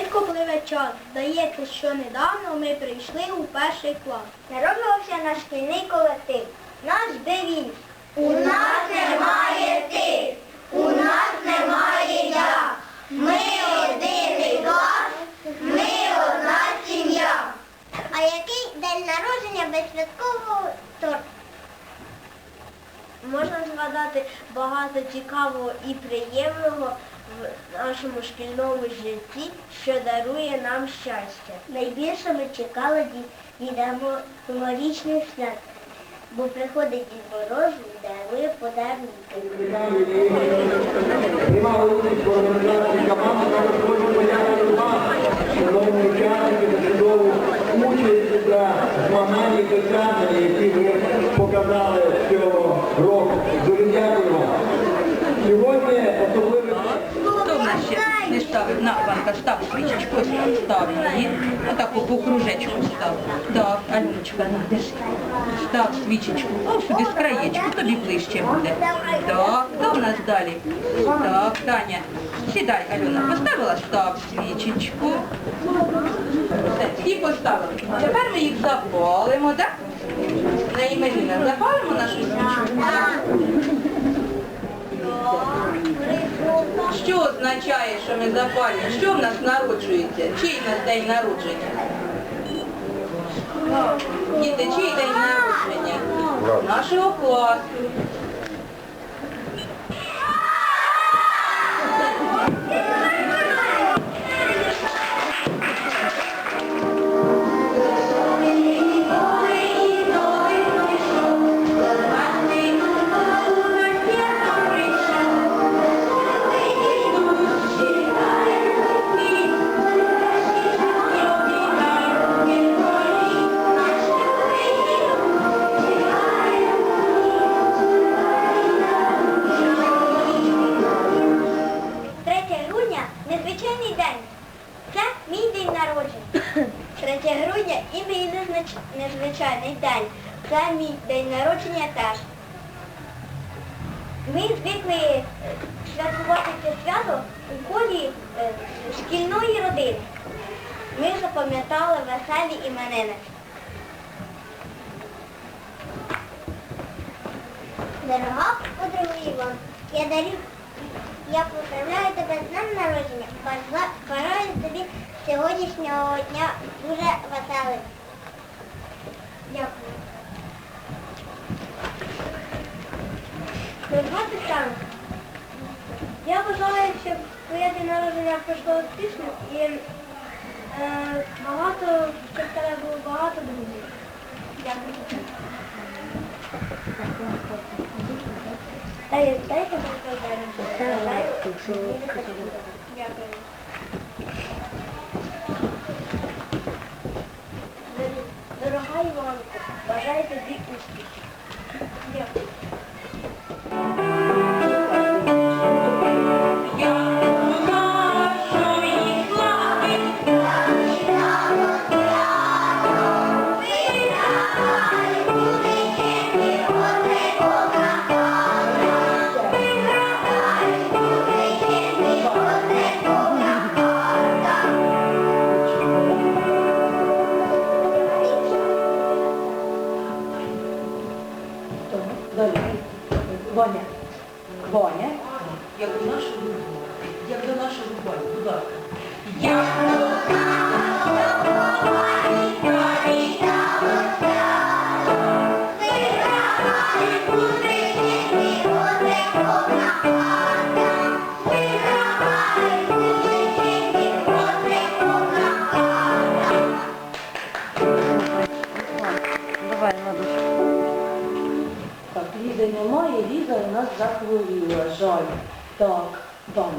Швидко пливе час. Здається, що недавно ми прийшли у перший клас. Народився наш шкільний колектив. Наш девіз. У нас немає ти, у нас немає я. Ми один клас, ми одна сім'я. А який день народження без святкового торту? Можна згадати багато цікавого і приємного в нашому шкільному житті, що дарує нам щастя. Найбільше ми чекали дідамо новорічних свят, бо приходить Дід Мороз і дарує подарунки. Став її. Отаку по кружечку став. Так, Аліночка, на, свічечку. О, сюди з краєчку, тобі ближче буде. Так, хто в нас далі? Так, Таня. Сідай, Альона, поставила, став свічечку. Все, всі поставили. Тепер ми їх запалимо, так? На іменина запалимо нашу свічку. Що означає, що ми запалюємо? Що в нас народжується? Чий в нас день народження? Діти, чий день народження? Нашого класу. День 3 грудня і мій незвичайний день. Це мій день народження теж. Ми звикли е, святкувати це свято у колі е, шкільної родини. Ми запам'ятали веселі іменини. Дорога подруга Іван, я дарю я поздравляю тебе з днем народження. Сьогоднішнього дня дуже веселим. Дякую. Назвати там. Я бажаю, щоб твоє день народження пройшло успішно і е, багато, щоб тебе було багато друзів. Дякую. Дай, дайте Дякую. Іванко, бажаю тобі успіхів. Далі. Ваня. Ваня. Як до нашого як до нашого Вані, будь ласка. Я Лізи немає, Ліза у нас захворіла, жаль. Так, вам.